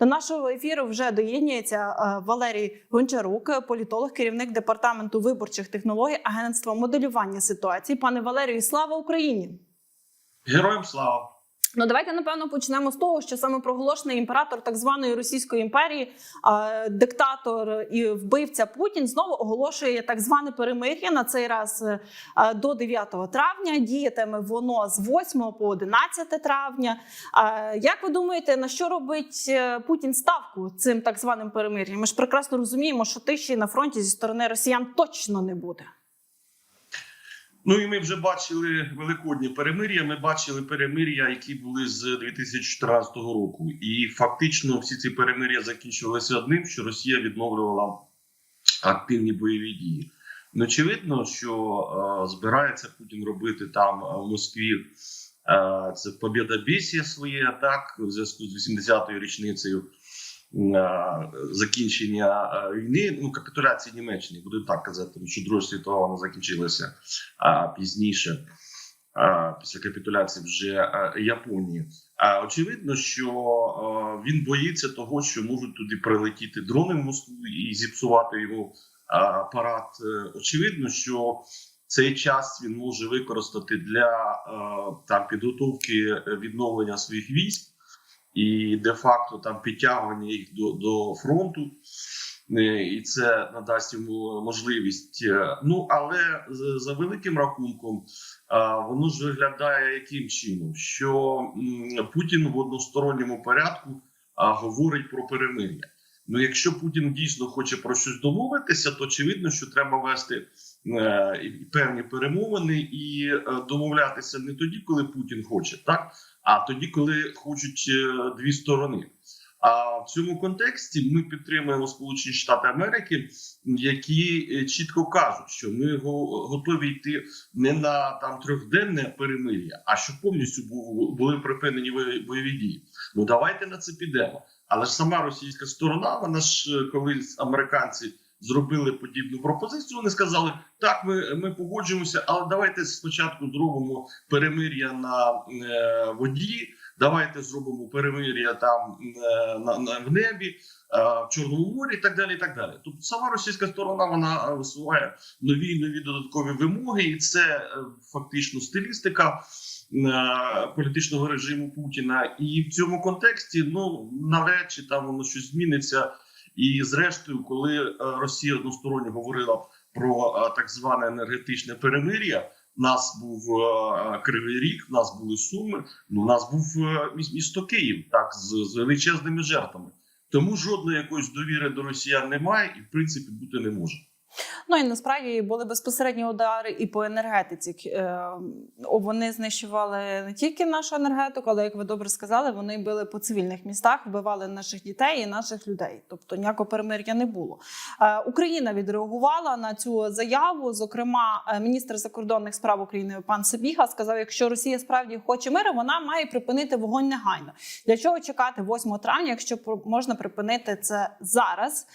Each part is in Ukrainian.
До нашого ефіру вже доєднується е, Валерій Гончарук, політолог, керівник департаменту виборчих технологій Агентства моделювання ситуації. Пане Валерію, слава Україні! Героям слава! Ну, давайте напевно почнемо з того, що саме проголошений імператор так званої Російської імперії, диктатор і вбивця Путін знову оголошує так зване перемир'я на цей раз е, до 9 травня. Діятиме воно з 8 по 11 травня. Як ви думаєте, на що робить е, Путін ставку цим так званим перемир'ям? Ми ж прекрасно розуміємо, що тиші на фронті зі сторони росіян точно не буде. Ну і ми вже бачили великодні перемир'я. Ми бачили перемир'я, які були з 2014 року, і фактично всі ці перемир'я закінчувалися одним, що Росія відновлювала активні бойові дії. Ну, очевидно, що е, збирається Путін робити там е, в Москві. Е, це побєдобєсія своє так в зв'язку з 80-ю річницею закінчення е, війни. Ну капітуляції Німеччини, будемо так казати, тому що Друга світова вона закінчилася а, пізніше. а, Після капітуляції вже а, Японії, а очевидно, що а, він боїться того, що можуть туди прилетіти дрони в Москву і зіпсувати його а, парад. Е, Очевидно, що цей час він може використати для а, там підготовки відновлення своїх військ і де-факто там підтягування їх до, до фронту. Е, І це надасть йому можливість. Е, Ну але за великим рахунком, воно ж виглядає яким чином, що Путін в односторонньому порядку говорить про перемир'я. Ну, якщо Путін дійсно хоче про щось домовитися, то очевидно, що треба вести е, певні перемовини і е, домовлятися не тоді, коли Путін хоче, так а тоді, коли хочуть е, дві сторони. А в цьому контексті ми підтримуємо Сполучені Штати Америки, які е, чітко кажуть, що ми го- готові йти не на там трьохденне перемир'я, а щоб повністю бу- були припинені бойові дії. Ну давайте на це підемо. Але ж сама російська сторона, вона ж е, коли американці зробили подібну пропозицію, вони сказали: так, ми, ми погоджуємося, але давайте спочатку зробимо перемир'я на е, воді. Давайте зробимо перемир'я там е, на, на в небі, е, в Чорному морі, і так далі. І так далі. Тобто сама російська сторона вона е, висуває нові нові додаткові вимоги, і це е, фактично стилістика е, політичного режиму Путіна. І в цьому контексті ну навряд чи там воно щось зміниться. І зрештою, коли е, Росія односторонньо говорила про е, так зване енергетичне перемир'я. Нас був е, Кривий Рік, нас були Суми. Ну, нас був місто Київ, так з, з величезними жертвами. Тому жодної якоїсь довіри до росіян немає і в принципі бути не може. Ну і насправді були безпосередні удари і по енергетиці. Е, Вони знищували не тільки нашу енергетику, але як ви добре сказали, вони били по цивільних містах, вбивали наших дітей і наших людей. Тобто ніякого перемир'я не було. Е, Україна відреагувала на цю заяву. Зокрема, е, міністр закордонних справ України пан Сабіга сказав: якщо Росія справді хоче миру, вона має припинити вогонь негайно. Для чого чекати 8 травня, якщо можна припинити це зараз?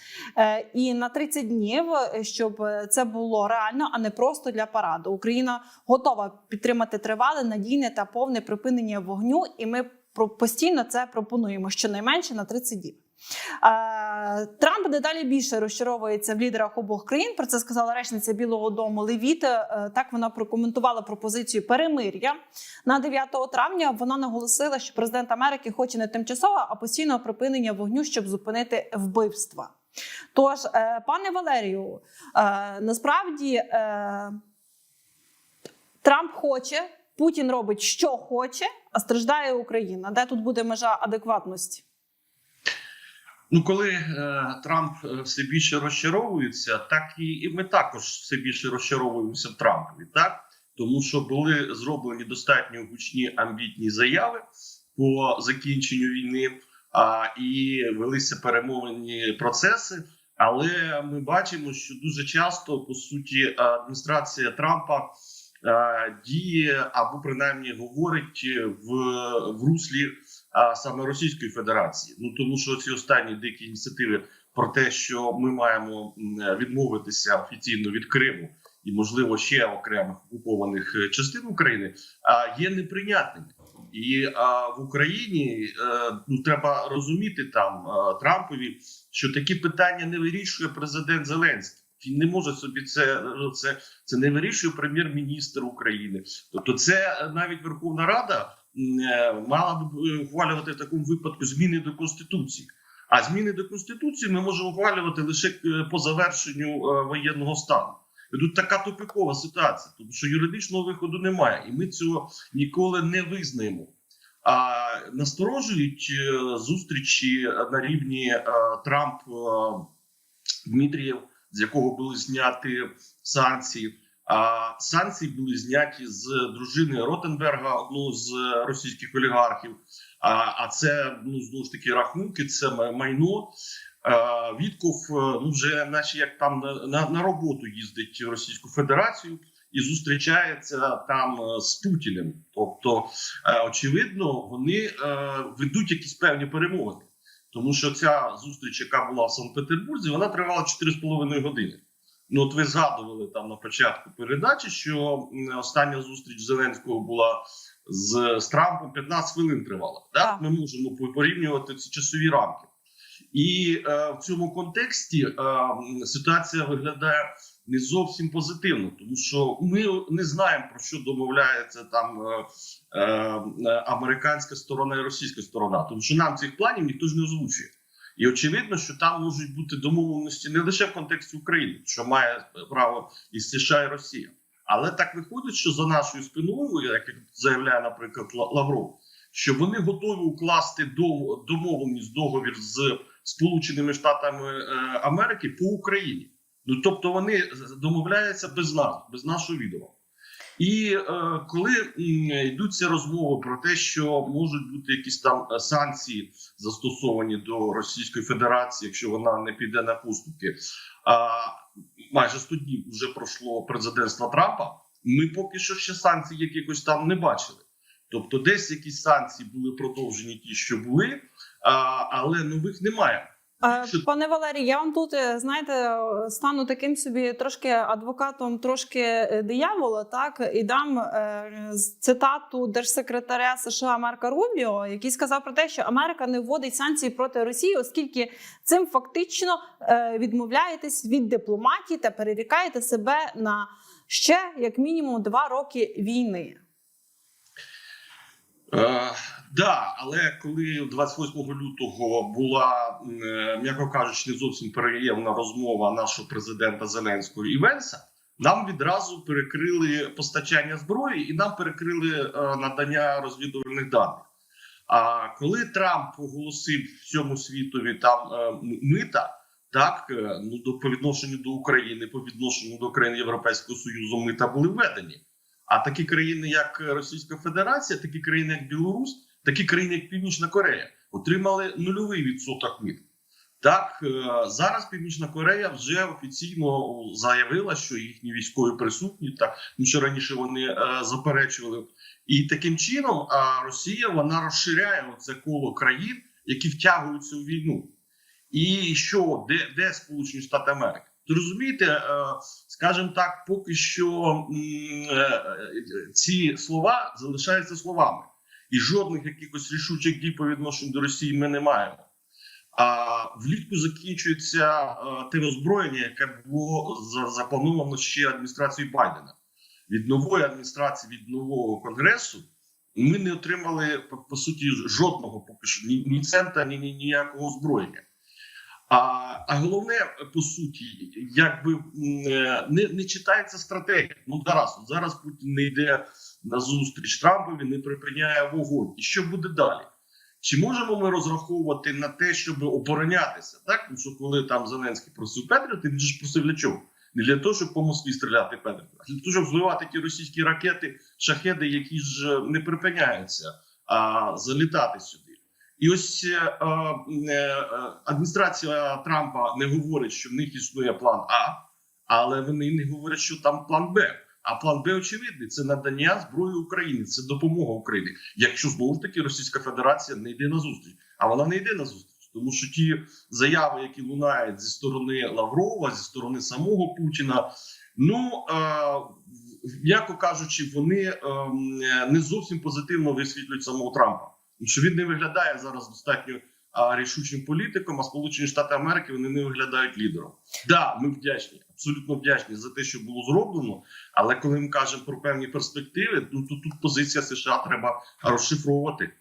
І на 30 днів, щоб е, це було реально, а не просто для параду. Україна готова підтримати тривале, надійне та повне припинення вогню, і ми постійно це пропонуємо щонайменше на 30 діб. Е, Трамп дедалі більше розчаровується в лідерах обох країн. Про це сказала речниця Білого Дому Левіт. Е, Так вона прокоментувала пропозицію перемир'я на 9 травня. Вона наголосила, що президент Америки хоче не тимчасове, а постійного припинення вогню, щоб зупинити вбивства. Тож, е, пане Валерію, е, насправді е, Трамп хоче, Путін робить, що хоче, а страждає Україна. Де тут буде межа адекватності? Ну, коли е, Трамп все більше розчаровується, так і, і ми також все більше розчаровуємося в Трампові, так тому що були зроблені достатньо гучні амбітні заяви по закінченню війни, а і велися перемовні процеси. Але ми бачимо, що дуже часто по суті адміністрація Трампа е, діє або принаймні говорить в, в руслі а саме Російської Федерації. Ну тому що ці останні дикі ініціативи про те, що ми маємо відмовитися офіційно від Криму і, можливо, ще окремих окупованих е, частин України, а є неприйнятними. І а, в Україні е, ну треба розуміти там е, Трампові, що такі питання не вирішує президент Зеленський. Він не може собі це це, це не вирішує прем'єр-міністр України. Тобто, це е, навіть Верховна Рада мала б ухвалювати в такому випадку зміни до конституції. А зміни до конституції ми можемо ухвалювати лише по завершенню воєнного стану. І тут така тупикова ситуація, тому що юридичного виходу немає, і ми цього ніколи не визнаємо. А насторожують е, зустрічі на рівні е, Трамп е, Дмитрієв, з якого були зняті санкції. А санкції були зняті з дружини Ротенберга, одного з російських олігархів. А, а це ну знову ж таки рахунки, це майно. А, Вітков е, ну вже, наче як там на, на, роботу їздить в Російську Федерацію і зустрічається там е, з Путіним. Тобто, е, очевидно, вони е, ведуть якісь певні перемовини. Тому що ця зустріч, яка була в Санкт-Петербурзі, вона тривала 4,5 години. Ну, от ви згадували там на початку передачі, що остання зустріч Зеленського була з, з Трампом 15 хвилин тривала. Так. Ми можемо порівнювати ці часові рамки. І е, в цьому контексті е, ситуація виглядає не зовсім позитивно, тому що ми не знаємо про що домовляється там е, е, американська сторона і російська сторона, тому що нам цих планів ніхто ж не озвучує. І очевидно, що там можуть бути домовленості не лише в контексті України, що має право і США, і Росія. Але так виходить, що за нашою спиною, як заявляє, наприклад, Лавров, що вони готові укласти домовленість договір з Сполученими Штатами е, Америки по Україні. Ну тобто вони домовляються без нас, без нашого відома. І е, коли йдуться розмови про те, що можуть бути якісь там е, санкції застосовані до Російської Федерації, якщо вона не піде на поступки, а майже 100 днів вже пройшло президентство Трампа. Ми поки що ще санкцій якихось там не бачили. Тобто, десь якісь санкції були продовжені, ті, що були, але нових немає. Е, Пане Валерій, я вам тут е, знаєте стану таким собі трошки адвокатом, трошки е, диявола, так і дам е, цитату держсекретаря США Марка Рубіо, який сказав про те, що Америка не вводить санкції проти Росії, оскільки цим фактично відмовляєтесь від дипломатії та перерікаєте себе на ще як мінімум два роки війни. Да, але коли 28 лютого була, е, м'яко кажучи, не зовсім приємна розмова нашого президента Зеленського і Венса, нам відразу перекрили постачання зброї і нам перекрили е, надання розвідувальних даних. А коли Трамп оголосив всьому світові там е, мита, так ну до по відношенню до України, по відношенню до країн Європейського Союзу, мита були введені. А такі країни, як Російська Федерація, такі країни, як Білорусь, такі країни, як Північна Корея, отримали нульовий відсоток мит. Так е, зараз Північна Корея вже офіційно заявила, що їхні військові присутні, так ну що раніше вони е, заперечували. І таким чином Росія вона розширяє це коло країн, які втягуються у війну. І що де, де Сполучені Штати Америки? То розумієте, е, скажімо так, поки що ці слова залишаються словами, і жодних якихось рішучих дій по відношенню до Росії ми не маємо. А влітку закінчується е, те озброєння, яке було заплановано ще адміністрацією Байдена. Від нової адміністрації, від нового конгресу, ми не отримали по, суті жодного поки що ні, ні цента, ні, ні ніякого озброєння. А, а головне, по суті, якби е, не, не читається стратегія. Ну зараз, зараз Путін не йде на зустріч Трампові, не припиняє вогонь. І що буде далі? Чи можемо ми розраховувати на те, щоб оборонятися? Так, тому що коли там Зеленський просив Петріоти, він ж просив для чого? Не для того, щоб по Москві стріляти Петріоти, а для того, щоб збивати ті російські ракети, шахеди, які ж не припиняються, а залітати сюди. І ось е, е, е, адміністрація Трампа не говорить, що в них існує план А, але вони не говорять, що там план Б. А план Б очевидний це надання зброї Україні, це допомога Україні. Якщо знову ж таки Російська Федерація не йде на зустріч, а вона не йде на зустріч, тому що ті заяви, які лунають зі сторони Лаврова, зі сторони самого Путіна, ну е, м'яко кажучи, вони ем, е, не зовсім позитивно висвітлюють самого Трампа. Тому що він не виглядає зараз достатньо а, рішучим політиком, а Сполучені Штати Америки вони не виглядають лідером. Да, ми вдячні, абсолютно вдячні за те, що було зроблено. Але коли ми кажемо про певні перспективи, ну то тут позиція США треба розшифровувати.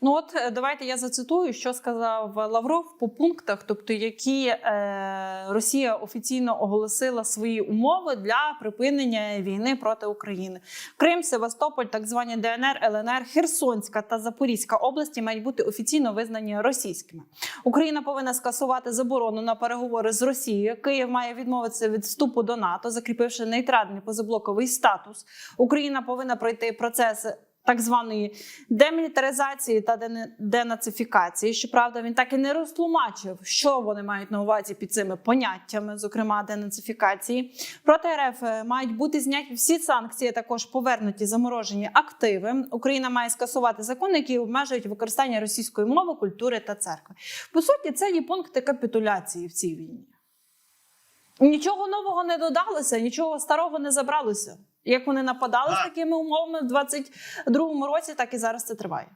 Ну от е, давайте я зацитую, що сказав Лавров по пунктах, тобто які е, Росія офіційно оголосила свої умови для припинення війни проти України. Крим, Севастополь, так звані ДНР, ЛНР, Херсонська та Запорізька області мають бути офіційно визнані російськими. Україна повинна скасувати заборону на переговори з Росією. Київ має відмовитися від вступу до НАТО, закріпивши нейтральний позаблоковий статус. Україна повинна пройти процес так званої демілітаризації та денацифікації. Щоправда, він так і не розтлумачив, що вони мають на увазі під цими поняттями, зокрема денацифікації. Проти РФ е, мають бути зняті всі санкції, також повернуті заморожені активи. Україна має скасувати закони, які обмежують використання російської мови, культури та церкви. По суті, це є пункти капітуляції в цій війні. Нічого нового не додалося, нічого старого не забралося. Як вони нападали з такими умовами в 22-му році, так і зараз це триває.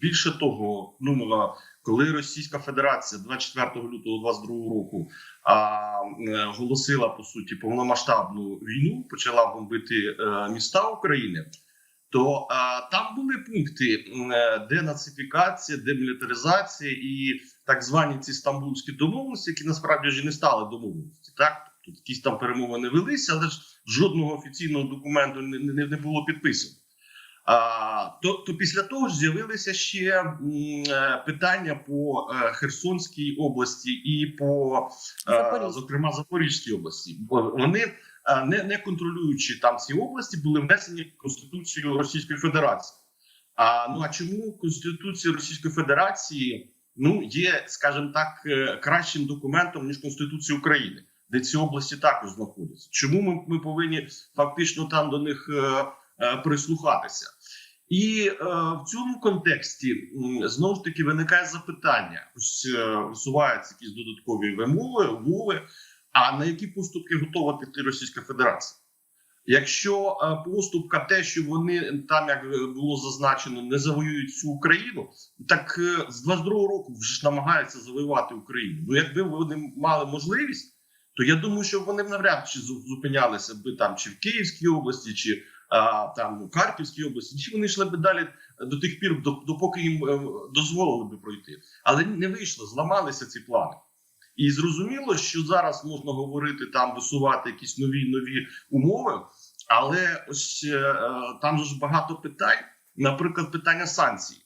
Більше того, ну а, коли Російська Федерація 24 лютого 22 року а, е, оголосила по суті повномасштабну війну, почала бомбити е, міста України. То а, там були пункти е, денацифікація, демілітаризація і так звані ці стамбульські домовленості, які насправді ж не стали домовленості. Так, тобто якісь там перемовини велися, але ж жодного офіційного документу не, не, не було підписано. А, то, то після того ж з'явилися ще м, е, питання по е, Херсонській області і по е, зокрема Запорізькій області. Бо вони е, не, не контролюючи там ці області, були внесені в Конституцію Російської Федерації. А ну а чому Конституція Російської Федерації ну є, скажімо так, е, кращим документом ніж Конституція України, де ці області також знаходяться? Чому ми, ми повинні фактично там до них е, е, прислухатися? І е, в цьому контексті знову ж таки виникає запитання: ось е, висуваються якісь додаткові вимови, умови. А на які поступки готова піти Російська Федерація? Якщо е, поступка, те, що вони там, як було зазначено, не завоюють всю Україну, так е, з 22-го року вже ж намагаються завоювати Україну. Ну, якби вони мали можливість, то я думаю, що вони б навряд чи зупинялися би там чи в Київській області, чи а, там у Харківській області, чи вони йшли би далі до тих пір, допоки їм е, дозволили би пройти. Але не вийшло, зламалися ці плани. І зрозуміло, що зараз можна говорити там, висувати якісь нові нові умови, але ось е, е, там ж багато питань, наприклад, питання санкцій.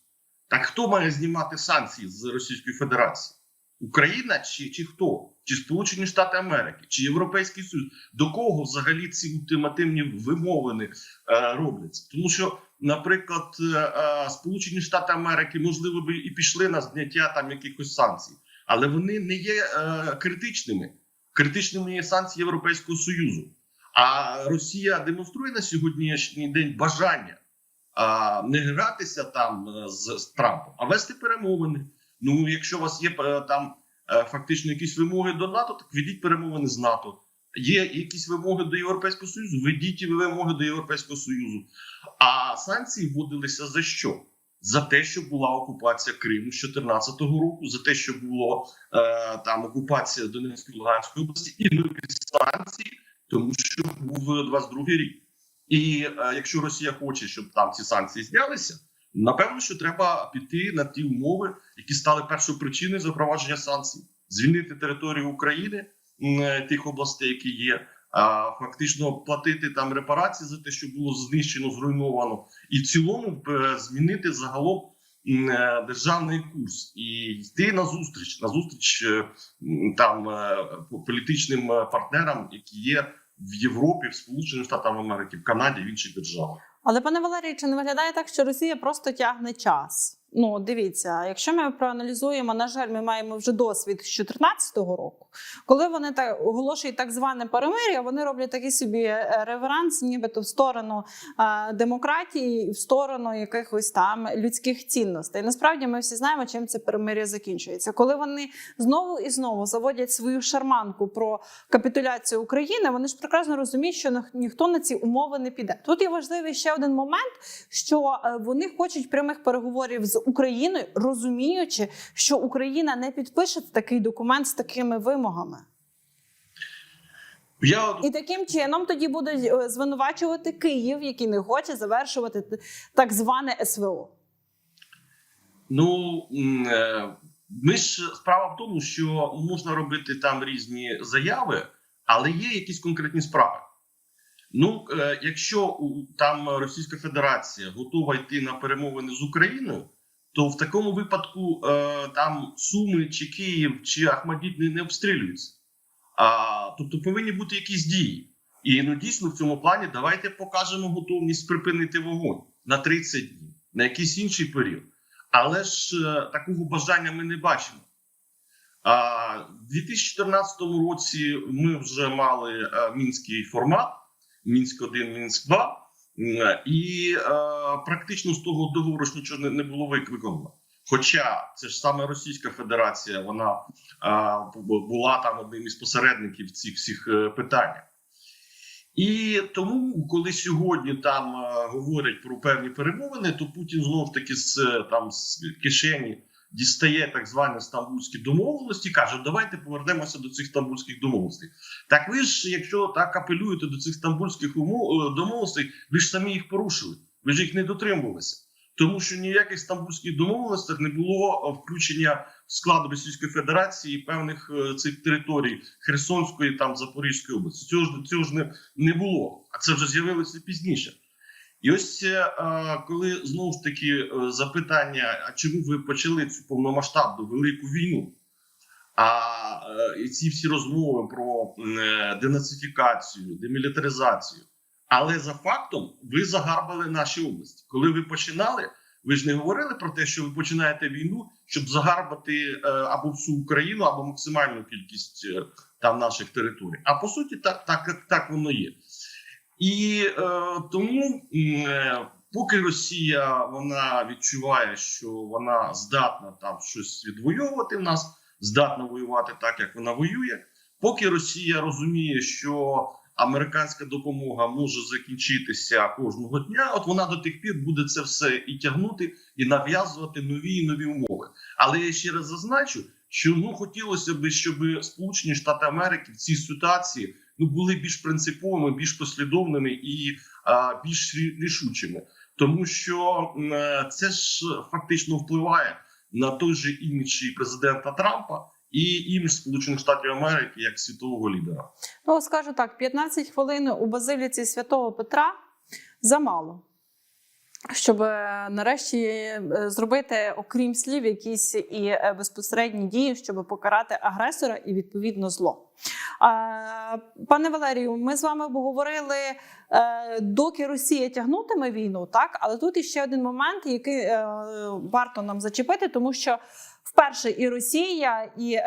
Так хто має знімати санкції з Російської Федерації? Україна чи, чи хто? Чи Сполучені Штати Америки, чи Європейський Союз? До кого взагалі ці ультимативні вимовини е, робляться? Тому що, наприклад, е, е, Сполучені Штати Америки можливо би і пішли на зняття там якихось санкцій, але вони не є е, критичними. Критичними є санкції Європейського Союзу. А Росія демонструє на сьогоднішній день бажання а, не гратися там е, з, з Трампом, а вести перемовини. Ну, якщо у вас є е, там е, фактично якісь вимоги до НАТО, так ведіть перемовини з НАТО. Є якісь вимоги до Європейського Союзу, ведіть вимоги до Європейського Союзу. А санкції вводилися за що? За те, що була окупація Криму з 2014 року, за те, що було е, там окупація Донецької Луганської області, і нові санкції, тому що був 22 рік. І е, якщо Росія хоче, щоб там ці санкції знялися, напевно, що треба піти на ті умови, які стали першою причиною запровадження санкцій, звільнити територію України тих областей, які є. А фактично платити там репарації за те, що було знищено, зруйновано, і в цілому е, змінити загалом е, державний курс і йти на зустріч, на зустріч е, там політичним партнерам, які є в Європі, в Сполучених Штатах Америки, в Канаді, в інших державах. Але пане Валерій, чи не виглядає так, що Росія просто тягне час? Ну, дивіться, якщо ми проаналізуємо, на жаль, ми маємо вже досвід з 2014 року, коли вони так оголошують так зване перемир'я, вони роблять такий собі е, реверанс, нібито в сторону е, демократії, в сторону якихось там людських цінностей. Насправді ми всі знаємо, чим це перемир'я закінчується. Коли вони знову і знову заводять свою шарманку про капітуляцію України, вони ж прекрасно розуміють, що ніхто на ці умови не піде. Тут є важливий ще один момент, що е, вони хочуть прямих переговорів з Україною, розуміючи, що Україна не підпише такий документ з такими вимогами. Я І таким чином тоді будуть е, звинувачувати Київ, який не хоче завершувати так зване СВО. Ну е, ми ж справа в тому, що можна робити там різні заяви, але є якісь конкретні справи. Ну, е, якщо там Російська Федерація готова йти на перемовини з Україною, то в такому випадку е, там Суми чи Київ чи Ахмадіт не, не обстрілюються. А, тобто повинні бути якісь дії. І ну дійсно в цьому плані давайте покажемо готовність припинити вогонь на 30 днів, на якийсь інший період. Але ж е, такого бажання ми не бачимо. А, в 2014 році ми вже мали е, мінський формат: Мінськ 1 Мінськ 2 М, і е, практично з того договору ж нічого не, не було вик- виконано. Хоча це ж саме Російська Федерація, вона е, була там одним із посередників цих всіх е, питань. І тому, коли сьогодні там е, говорять про певні перемовини, то Путін знову ж таки з е, там з кишені дістає так звані стамбульські домовленості, каже: давайте повернемося до цих стамбульських домовленостей. Так ви ж, якщо так апелюєте до цих стамбульських умов е, домовленостей, ви ж самі їх порушили, ви ж їх не дотримувалися. Тому що ніяких стамбульських домовленостях не було е, включення в склад Російської Федерації певних е, цих територій Херсонської там Запорізької області. Цього ж цього ж не, не було, а це вже з'явилося пізніше. І ось е, коли знову ж таки е, запитання: а чому ви почали цю повномасштабну велику війну? А е, і ці всі розмови про денацифікацію, демілітаризацію. Але за фактом ви загарбали наші області. Коли ви починали, ви ж не говорили про те, що ви починаєте війну, щоб загарбати або всю Україну, або максимальну кількість там наших територій. А по суті, так, так, так воно є. І е, тому, е, поки Росія вона відчуває, що вона здатна там щось відвоювати в нас, здатна воювати так, як вона воює. Поки Росія розуміє, що американська допомога може закінчитися кожного дня, от вона до тих пір буде це все і тягнути, і нав'язувати нові і нові умови. Але я ще раз зазначу, що ну хотілося б, щоб Сполучені Штати Америки в цій ситуації ну були більш принциповими, більш послідовними і а, більш рішучими, тому що м, е, це ж фактично впливає на той же імідж президента Трампа і імідж Сполучених Штатів Америки як світового лідера. Ну, скажу так: 15 хвилин у базиліці святого Петра замало. Щоб е, нарешті е, зробити, окрім слів, якісь і е, безпосередні дії, щоб покарати агресора і відповідно зло. Пане Валерію, ми з вами обговорили, доки Росія тягнутиме війну, так але тут іще один момент, який варто нам зачепити, тому що вперше і Росія, і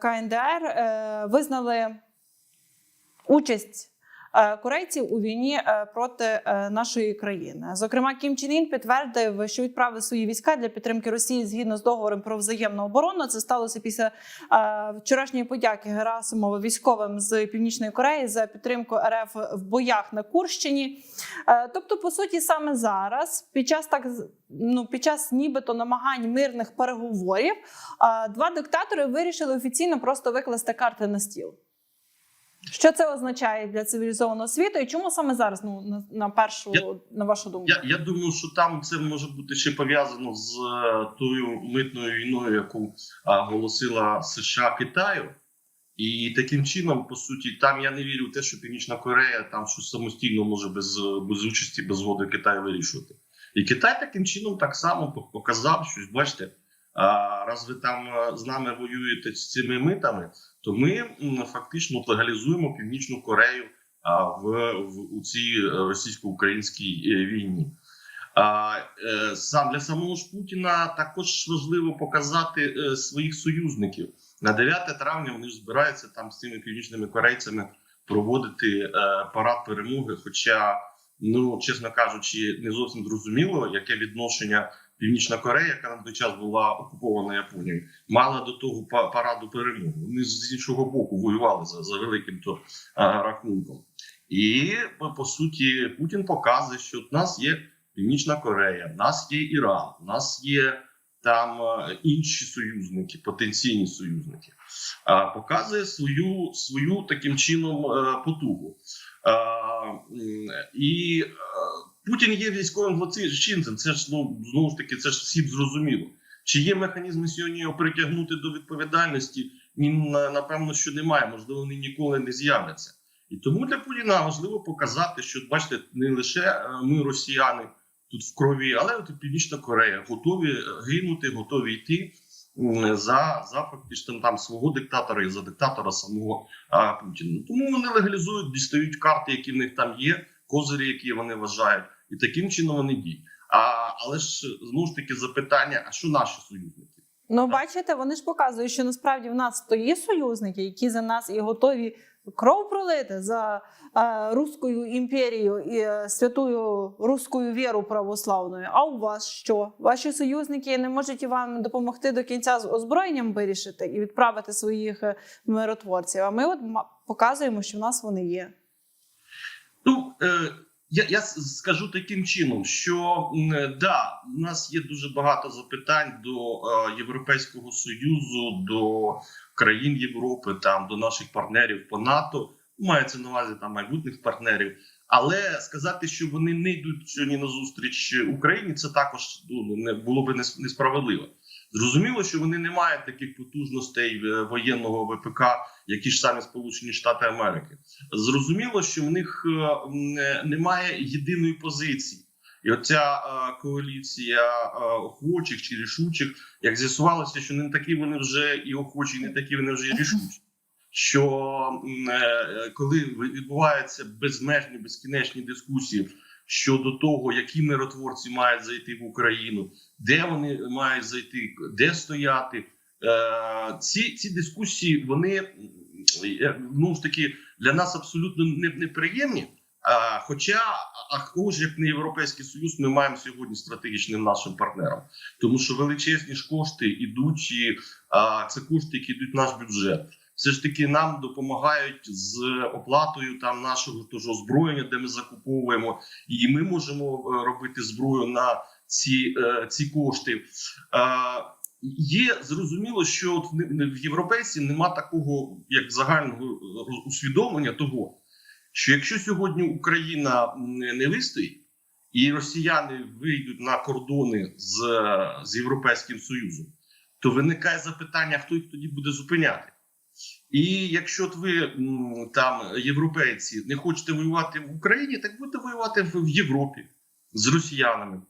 КНДР визнали участь. Е, Корейців у війні е, проти е, нашої країни, зокрема, Кім Чен Ін підтвердив, що відправив свої війська для підтримки Росії згідно з договором про взаємну оборону. Це сталося після вчорашньої подяки Герасимова військовим з Північної Кореї за підтримку РФ в боях на Курщині. Тобто, по суті, саме зараз, під час так ну під час нібито намагань мирних переговорів, два диктатори вирішили офіційно просто викласти карти на стіл. Що це означає для цивілізованого світу, і чому саме зараз? Ну на, на першу Я- на вашу думку? Я, я думаю, що там це може бути ще пов'язано з е, тою митною війною, яку а, оголосила США Китаю. І таким чином, по суті, там я не вірю в те, що Північна Корея там щось самостійно може без, без участі, без згоди Китаю вирішувати. І Китай таким чином так само показав, що бачите, а, раз ви там е, з нами воюєте з цими митами, то ми фактично легалізуємо Північну Корею в, в у цій е, російсько-українській е, війні. А, сам для самого ж Путіна також важливо показати своїх союзників на 9 травня. Вони ж збираються там з цими північними корейцями проводити парад перемоги. Хоча, ну чесно кажучи, не зовсім зрозуміло, яке відношення Північна Корея, яка на той час була окупована Японією, мала до того параду перемоги. Вони з іншого боку воювали за, за великим то а, рахунком. І по- суті Путін показує, що в нас є Північна Корея, в нас є Іран, в нас є там інші союзники, потенційні союзники. А, Показує свою свою таким чином е, потугу. А, І Путін є військовим злочинцем. Це ж ну знову ж таки, це ж всім зрозуміло. Чи є механізми сьогодні його притягнути до відповідальності? Напевно, що немає. Можливо, вони ніколи не з'являться. І тому для Путіна важливо показати, що бачите, не лише е, ми, росіяни, тут в крові, але от і Північна Корея готові е, гинути, готові йти за, за фактично там свого диктатора і за диктатора самого а, Путіна. Тому вони легалізують, дістають карти, які в них там є, козирі, які вони вважають, і таким чином вони діють. А, але ж знову ж таки запитання: а що наші союзники? Ну, бачите, вони ж показують, що насправді в нас то є союзники, які за нас і готові кров пролити за е, руською імперією і е, святою руською віру православною. А у вас що? Ваші союзники не можуть вам допомогти до кінця з озброєнням вирішити і відправити своїх е, миротворців. А ми от показуємо, що в нас вони є. Ну е, я, я скажу таким чином, що е, да, у нас є дуже багато запитань до е, Європейського союзу, до країн Європи, там до наших партнерів по НАТО. Мається на увазі там майбутніх партнерів. Але сказати, що вони не йдуть сьогодні на зустріч Україні, це також ну, не було б нес- несправедливо. Зрозуміло, що вони не мають таких потужностей е, воєнного ВПК, які ж самі Сполучені Штати Америки. Зрозуміло, що в них е, немає єдиної позиції, і оця е, коаліція охочих чи рішучих, як з'ясувалося, що не такі вони вже і охочі, і не такі вони вже і рішучі. Що коли відбуваються безмежні безкінечні дискусії щодо того, які миротворці мають зайти в Україну, де вони мають зайти, де стояти, е, ці, ці дискусії вони ну ж таки для нас абсолютно не- неприємні. Хоча, а ж як не європейський союз, ми маємо сьогодні стратегічним нашим партнером, тому що величезні ж кошти ідуть, і це кошти, які йдуть в наш бюджет. Все ж таки нам допомагають з оплатою там нашого того ж озброєння, де ми закуповуємо, і ми можемо е, робити зброю на ці, е, ці кошти. Е, Є зрозуміло, що от в- в європейці нема такого як загального усвідомлення того, що якщо сьогодні Україна не вистоїть, і росіяни вийдуть на кордони з, з Європейським Союзом, то виникає запитання, хто їх тоді буде зупиняти. І якщо ви там європейці не хочете воювати в Україні, так будете воювати в, Європі з росіянами.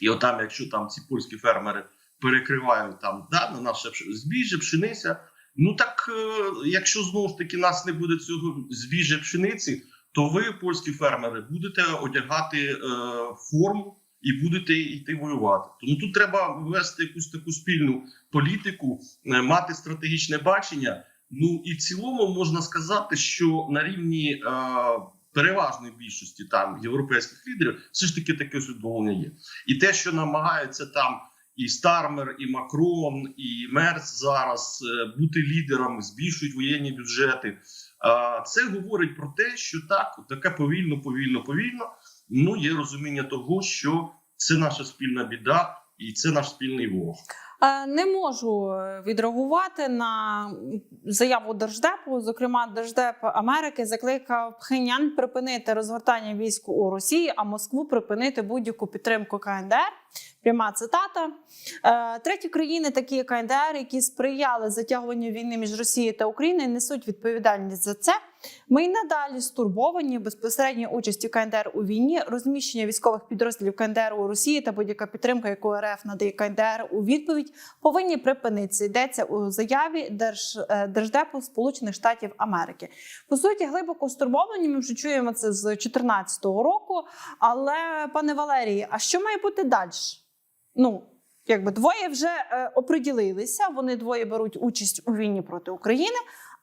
І отам, якщо там ці польські фермери перекривають там да, на наше збіжжя, пшениця. Ну так е, якщо знову ж таки нас не буде цього збіжжя пшениці, то ви, польські фермери, будете одягати е, форму і будете йти воювати. Тому тут треба вести якусь таку спільну політику, е, мати стратегічне бачення. Ну і в цілому можна сказати, що на рівні е, переважної більшості там європейських лідерів все ж таки таке усвідомлення є. І те, що намагаються там і Стармер, і Макрон, і Мерц зараз е, бути лідерами, збільшують воєнні бюджети. А, Це говорить про те, що так, таке повільно, повільно, повільно. Ну є розуміння того, що це наша спільна біда, і це наш спільний ворог. Е, Не можу е, відреагувати на заяву Держдепу. Зокрема, Держдеп Америки закликав Пхенян припинити розгортання військ у Росії, а Москву припинити будь-яку підтримку КНДР. Пряма цитата. Е, Треті країни, такі як КНДР, які сприяли затягуванню війни між Росією та Україною, несуть відповідальність за це. Ми й надалі стурбовані безпосередньо участі КНДР у війні, розміщення військових підрозділів КНДР у Росії та будь-яка підтримка, яку РФ надає КНДР у відповідь, повинні припинитися. Йдеться у заяві Держ, е, Держдепу Сполучених Штатів Америки. По суті, глибоко стурбовані. Ми вже чуємо це з 2014 року. Але, пане Валерії, а що має бути далі? Ну, якби двоє вже е, оприділилися, вони двоє беруть участь у війні проти України.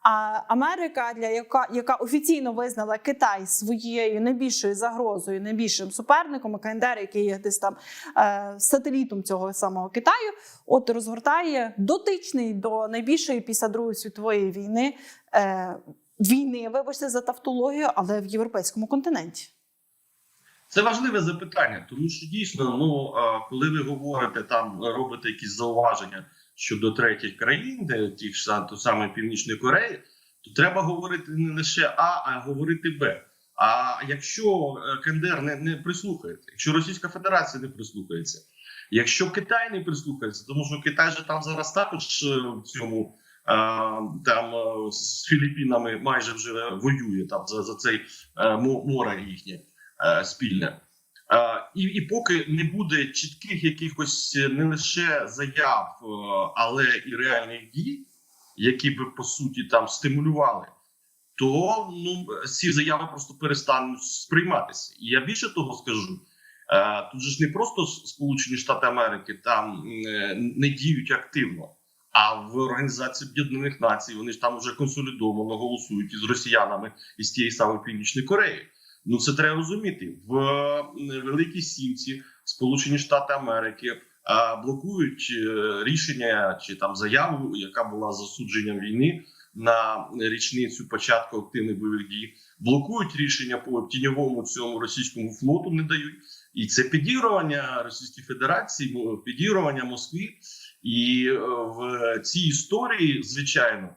А Америка, для яка, яка офіційно визнала Китай своєю найбільшою загрозою, найбільшим суперником, КНДР, який є десь там е, сателітом цього самого Китаю, от розгортає дотичний до найбільшої після Другої світової війни е, війни, вибачте за тавтологію, але в європейському континенті. Це важливе запитання, тому що дійсно, ну коли ви говорите там, робите якісь зауваження щодо третіх країн, де тих то саме Північної Кореї, то треба говорити не лише А, а говорити Б. А якщо е, КНДР не, не прислухається, якщо Російська Федерація не прислухається, якщо Китай не прислухається, тому що Китай же там зараз також е, в цьому а, там е, з Філіппінами майже вже воює там за, за цей е, море їхнє е, спільне. Е, І, і поки не буде чітких якихось е, не лише заяв, е, але і реальних дій, які б по суті там стимулювали, то ну ці заяви просто перестануть сприйматися. І я більше того скажу. Тут же ж не просто Сполучені Штати Америки там не діють активно, а в Організації Об'єднаних Націй вони ж там вже консолідовано голосують із росіянами із тієї самої Північної Кореї. Ну це треба розуміти в е, Великій Сімці Сполучені Штати Америки е, блокують е, рішення чи там заяву, яка була засудженням війни на річницю початку активних бойових дій. Блокують рішення по тіньовому цьому російському флоту, не дають. І це підігрування Російській Федерації, підігрування Москві. І в цій історії, звичайно,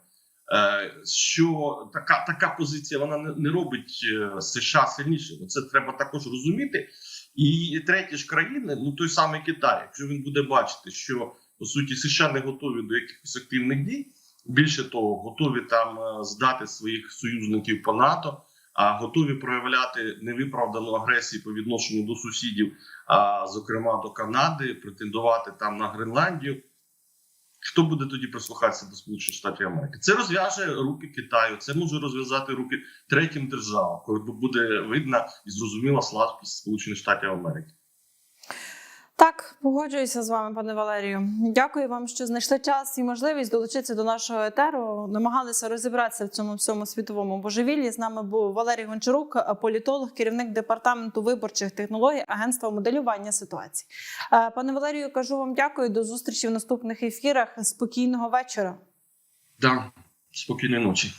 що така така позиція вона не, не робить е, США сильнішими. Це треба також розуміти. І треті ж країни, ну той самий Китай, якщо він буде бачити, що по суті США не готові до якихось активних дій, більше того, готові там е, здати своїх союзників по НАТО, а готові проявляти невиправдану агресію по відношенню до сусідів, а зокрема до Канади, претендувати там на Гренландію. Хто буде тоді прислухатися до Сполучених Штатів Америки? Це розв'яже руки Китаю, це може розв'язати руки третім державам, коли буде видна і зрозуміла слабкість Сполучених Штатів Америки. Так, погоджуюся з вами, пане Валерію. Дякую вам, що знайшли час і можливість долучитися до нашого етеру. Намагалися розібратися в цьому всьому світовому божевіллі. З нами був Валерій Гончарук, політолог, керівник департаменту виборчих технологій Агентства моделювання ситуацій. Е, Пане Валерію, кажу вам дякую. До зустрічі в наступних ефірах. Спокійного вечора. Да, спокійної ночі.